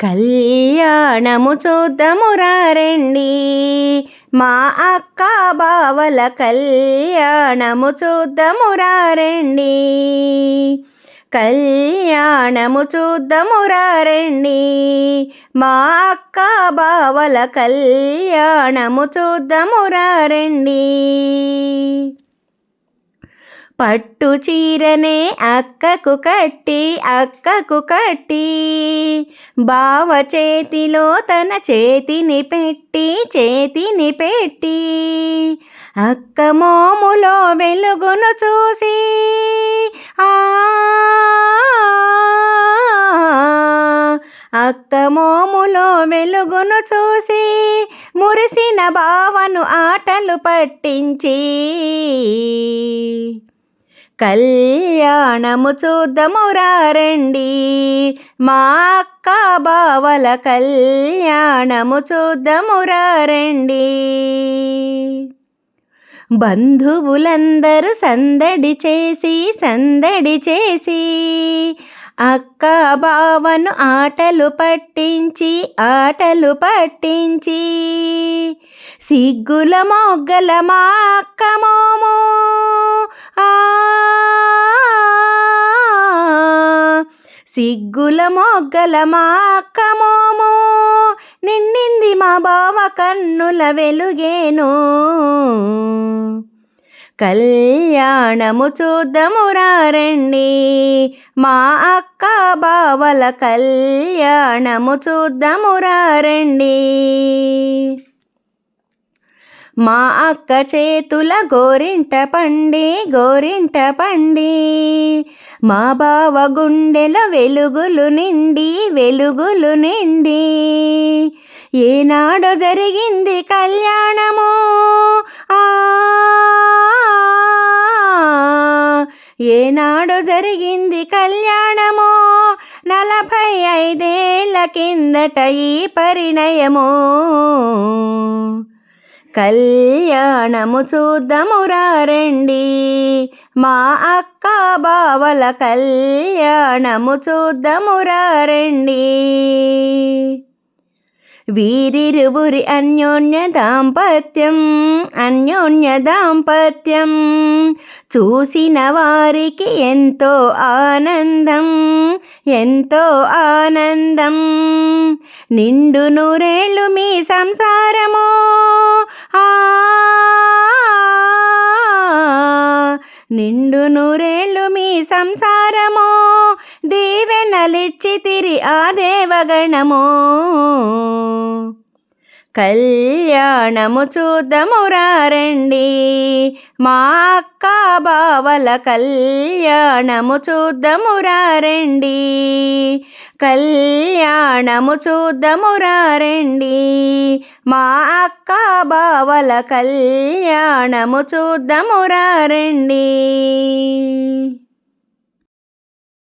కళ్యాణము చూద్దాము రండి. మా అక్క బావల కళ్యాణము చూద్దాము రండి. కళ్యాణము చూద్దాము రండి. మా అక్క బావల కళ్యాణము చూద్దాము రండి. పట్టు చీరనే అక్కకు కట్టి అక్కకు కట్టి. బావ చేతిలో తన చేతిని పెట్టి చేతిని పెట్టి. అక్క మోములో వెలుగును చూసి ఆ అక్క మోములో వెలుగును చూసి మురిసిన బావను ఆటలు పట్టించి. కళ్యాణము చూద్దాము రండి మా అక్క బావల కళ్యాణము చూద్దాము రండి బంధువులందరూ సందడి చేసి సందడి చేసి అక్క బావను ఆటలు పట్టించి ఆటలు పట్టించి సిగ్గుల మొగ్గల మా అక్క మోమో సిగ్గుల మొగ్గల మా అక్కమోమో నిండింది మా బావ కన్నుల వెలుగేను. కళ్యాణము చూద్దాము రండి మా అక్క బావల కళ్యాణము చూద్దాము రండి. మా అక్క చేతుల గోరింట పండి గోరింట పండి. మా బావ గుండెల వెలుగులు నిండి వెలుగులు నిండి. ఏనాడు జరిగింది కళ్యాణము. ఏనాడు జరిగింది కళ్యాణము. నలభై ఐదేళ్ళ కిందట ఈ పరిణయము. కళ్యాణము చూద్దాము రండి మా అక్క బావల కళ్యాణము చూద్దాము రండి వీరిరువురి అన్యోన్య దాంపత్యం అన్యోన్య దాంపత్యం. చూసిన వారికి ఎంతో ఆనందం ఎంతో ఆనందం. నిండు నూరేళ్ళు మీ సంసారం నిండు నూరేళ్ళు మీ సంసారమో దీవెనలిచ్చి తిరి ఆ దేవగణమో. కళ్యాణము చూద్దాము రండి మా అక్క బావల కళ్యాణము చూద్దాము రండి కళ్యాణము చూద్దాము రండి మా అక్క బావల కళ్యాణము చూద్దాము రండి